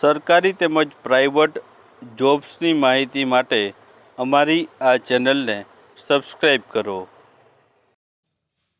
સરકારી તેમજ પ્રાઇવેટ જોબ્સની માહિતી માટે અમારી આ ચેનલને સબસ્ક્રાઈબ કરો.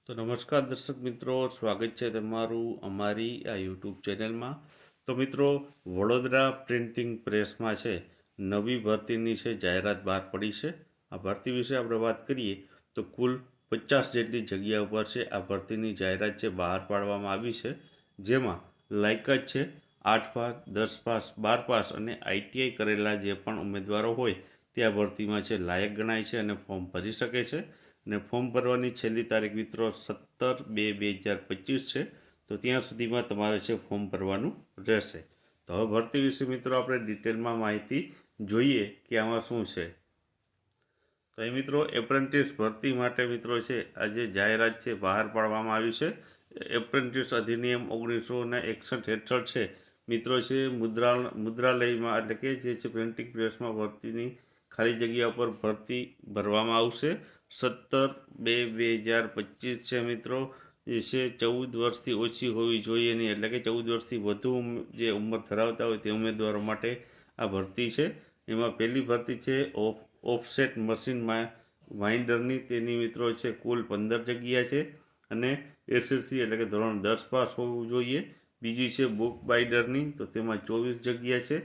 તો નમસ્કાર દર્શક મિત્રો, સ્વાગત છે તમારું અમારી આ યુટ્યુબ ચેનલમાં. તો મિત્રો, વડોદરા પ્રિન્ટિંગ પ્રેસમાં છે, નવી ભરતીની છે, જાહેરાત બહાર પડી છે. આ ભરતી વિશે આપણે વાત કરીએ, તો કુલ પચાસ જેટલી જગ્યા ઉપર છે, આ ભરતીની જાહેરાત છે, બહાર પાડવામાં આવી છે. જેમાં લાયકાત છે આઠ પાસ, દસ પાસ, બાર પાસ અને આઈટીઆઈ કરેલા જે પણ ઉમેદવારો હોય તે આ ભરતીમાં છે લાયક ગણાય છે અને ફોર્મ ભરી શકે છે. અને ફોર્મ ભરવાની છેલ્લી તારીખ મિત્રો સત્તર બે બે હજાર પચીસ છે, તો ત્યાં સુધીમાં તમારે છે ફોર્મ ભરવાનું રહેશે. તો હવે ભરતી વિશે મિત્રો આપણે ડિટેલમાં માહિતી જોઈએ કે આમાં શું છે. તો એ મિત્રો એપ્રેન્ટિસ ભરતી માટે મિત્રો છે આજે જાહેરાત છે બહાર પાડવામાં આવી છે. એપ્રેન્ટિસ અધિનિયમ ઓગણીસો ને એકસઠ હેઠળ છે મિત્રો છે મુદ્રા મુદ્રાલયમાં એટલે કે જે છે પ્રિન્ટિંગ પ્રેસમાં ભરતીની ખાલી જગ્યા ઉપર ભરતી ભરવામાં આવશે. સત્તર બે બે હજાર પચીસ છે મિત્રો. જે છે, ચૌદ વર્ષથી ઓછી હોવી જોઈએ નહીં. એટલે કે ચૌદ વર્ષથી વધુ જે ઉંમર ધરાવતા હોય તે ઉમેદવારો માટે આ ભરતી છે. એમાં પહેલી ભરતી છે, ઓફ, ઓફસેટ મશીનમાં વાઇન્ડરની. તેની મિત્રો છે, કુલ પંદર જગ્યા છે. અને એસએસસી એટલે કે ધોરણ દસ પાસ હોવું જોઈએ. બીજી છે બુક બાઇડરની તો તેમાં ચોવીસ જગ્યા છે.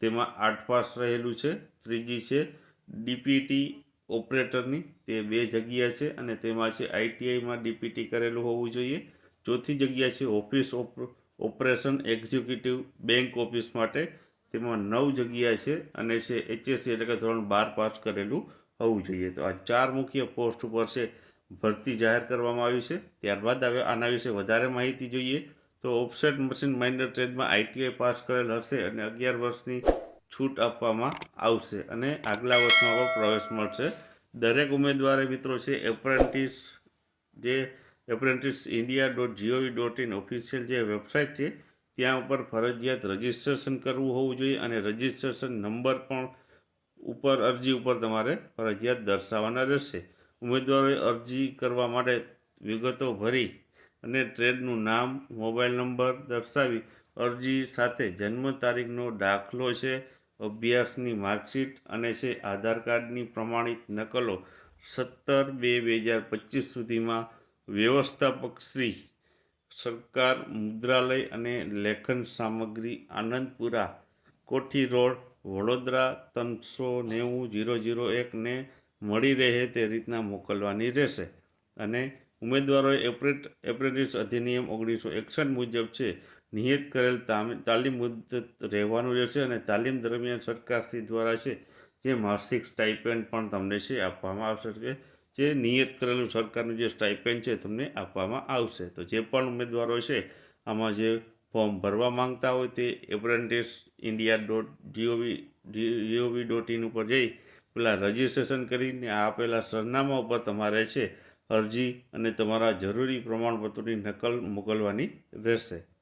તેમાં આઠ પાસ રહેલું છે. ત્રીજી છે ડીપીટી ઓપરેટરની, તે બે જગ્યા છે અને તેમાં છે આઈટીઆઈમાં ડીપીટી કરેલું હોવું જોઈએ. ચોથી જગ્યા છે ઓફિસ ઓપ- ઓપરેશન એક્ઝિક્યુટિવ બેંક ઓફિસ માટે, તેમાં નવ જગ્યા છે અને છે એચએસસી એટલે કે ધોરણ બાર પાસ કરેલું હોવું જોઈએ. તો આ ચાર મુખ્ય પોસ્ટ ઉપર છે ભરતી જાહેર કરવામાં આવી છે. ત્યારબાદ હવે આના વિશે વધારે માહિતી જોઈએ. તો ઓફસેટ મશીન માઇન્ડર ટ્રેડમાં આઈટીઆઈ પાસ કરેલ હશે અને અગિયાર વર્ષની છૂટ આપવામાં આવશે અને આગલા વર્ષમાં પણ પ્રવેશ મળશે. દરેક ઉમેદવારે મિત્રો છે એપ્રેન્ટિસ જે apprentice India dot GOV dot in official જે વેબસાઇટ છે, ત્યાં ઉપર ફરજિયાત રજિસ્ટ્રેશન કરવું હોવું જોઈએ અને રજિસ્ટ્રેશન નંબર પણ ઉપર, અરજી ઉપર તમારે ફરજિયાત દર્શાવવાના રહેશે. ઉમેદવારોએ અરજી કરવા માટે વિગતો ભરી અને ટ્રેડનું નામ, મોબાઈલ નંબર દર્શાવી અરજી સાથે જન્મ તારીખનો દાખલો છે, અભ્યાસની માર્કશીટ અને છે આધાર કાર્ડની પ્રમાણિત નકલો. સત્તર બે બે હજાર પચીસ સુધીમાં વ્યવસ્થાપક શ્રી, સરકાર, મુદ્રાલય અને લેખન સામગ્રી આનંદપુરા, કોઠી રોડ, વડોદરા, ત્રણસો નેવું જીરો જીરો એકને મળી રહે તે રીતના મોકલવાની રહેશે. અને ઉમેદવારોએ એપ્રેટ, એપ્રેન્ટિસ અધિનિયમ ઓગણીસો એકસઠ મુજબ છે, નિયત કરેલ તાલીમ મુદત રહેવાનું રહેશે અને તાલીમ દરમિયાન સરકારશ્રી દ્વારા છે, જે માસિક સ્ટાઇપેન્ડ પણ તમને છે, આપવામાં આવશે કે, જે નિયત કરેલું સરકારનું જે સ્ટાઇપેન્ડ છે, તમને આપવામાં આવશે. તો જે પણ ઉમેદવારો છે, આમાં જે ફોર્મ ભરવા માંગતા હોય તે apprentice India dot GOV GOV dot in ઉપર જઈ, પેલા રજિસ્ટ્રેશન કરીને આપેલા સરનામા ઉપર તમારે છે અરજી અને તમારા જરૂરી પ્રમાણપત્રોની નકલ મોકલવાની રહેશે.